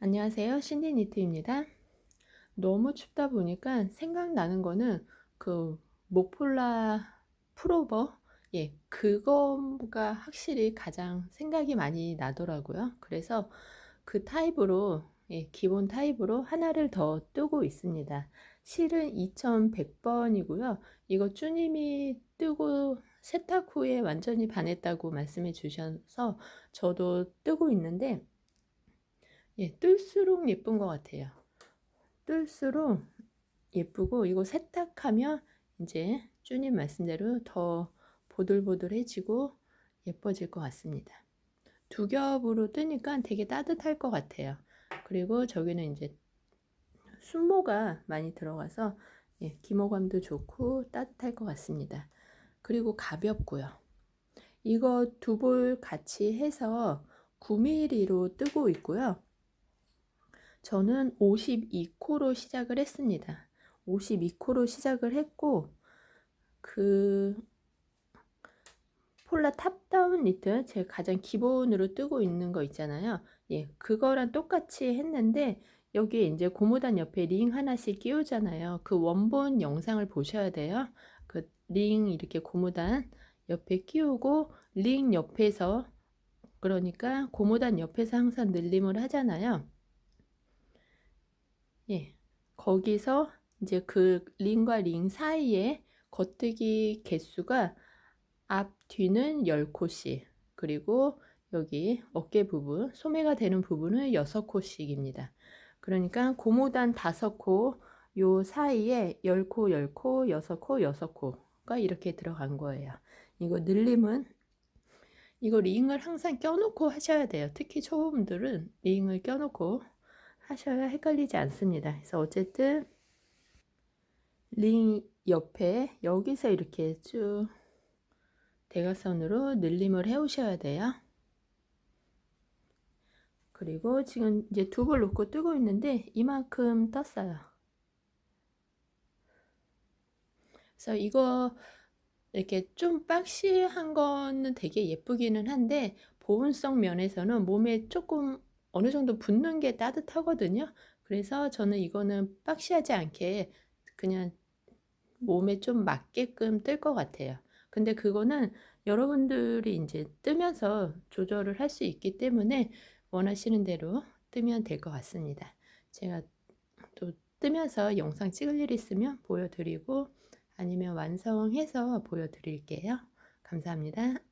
안녕하세요. 신디 니트입니다. 너무 춥다 보니까 생각나는 거는 그 목폴라 프로버 예, 그거가 확실히 가장 생각이 많이 나더라고요. 그래서 그 타입으로 예, 기본 타입으로 하나를 더 뜨고 있습니다. 실은 2100번이고요. 이거 쭈님이 뜨고 세탁 후에 완전히 반했다고 말씀해 주셔서 저도 뜨고 있는데 예, 뜰수록 예쁜 것 같아요. 뜰수록 예쁘고 이거 세탁하면 이제 쭈님 말씀대로 더 보들보들해지고 예뻐질 것 같습니다. 두 겹으로 뜨니까 되게 따뜻할 것 같아요. 그리고 저기는 이제 순모가 많이 들어가서 예, 기모감도 좋고 따뜻할 것 같습니다. 그리고 가볍고요. 이거 두 볼 같이 해서 9mm로 뜨고 있고요. 저는 52코로 시작을 했습니다. 52코로 시작을 했고 그 폴라 탑다운 니트 제가 가장 기본으로 뜨고 있는 거 있잖아요. 예, 그거랑 똑같이 했는데 여기에 이제 고무단 옆에 링 하나씩 끼우잖아요. 그 원본 영상을 보셔야 돼요. 그 링 이렇게 고무단 옆에 끼우고 링 옆에서 그러니까 고무단 옆에서 항상 늘림을 하잖아요. 예, 거기서 이제 그 링과 링 사이에 겉뜨기 개수가 앞, 뒤는 10코씩, 그리고 여기 어깨 부분, 소매가 되는 부분은 6코씩입니다. 그러니까 고무단 5코, 요 사이에 10코, 10코, 6코, 6코가 이렇게 들어간 거예요. 이거 늘림은 이거 링을 항상 껴놓고 하셔야 돼요. 특히 초보분들은 링을 껴놓고 하셔야 헷갈리지 않습니다. 그래서 어쨌든 링 옆에 여기서 이렇게 쭉 대각선으로 늘림을 해 오셔야 돼요. 그리고 지금 이제 두볼 놓고 뜨고 있는데 이만큼 떴어요. 그래서 이거 이렇게 좀 박시한 거는 되게 예쁘기는 한데 보온성 면에서는 몸에 조금 어느 정도 붙는 게 따뜻하거든요. 그래서 저는 이거는 박시하지 않게 그냥 몸에 좀 맞게끔 뜰 것 같아요. 근데 그거는 여러분들이 이제 뜨면서 조절을 할 수 있기 때문에 원하시는 대로 뜨면 될 것 같습니다. 제가 또 뜨면서 영상 찍을 일 있으면 보여드리고 아니면 완성해서 보여드릴게요. 감사합니다.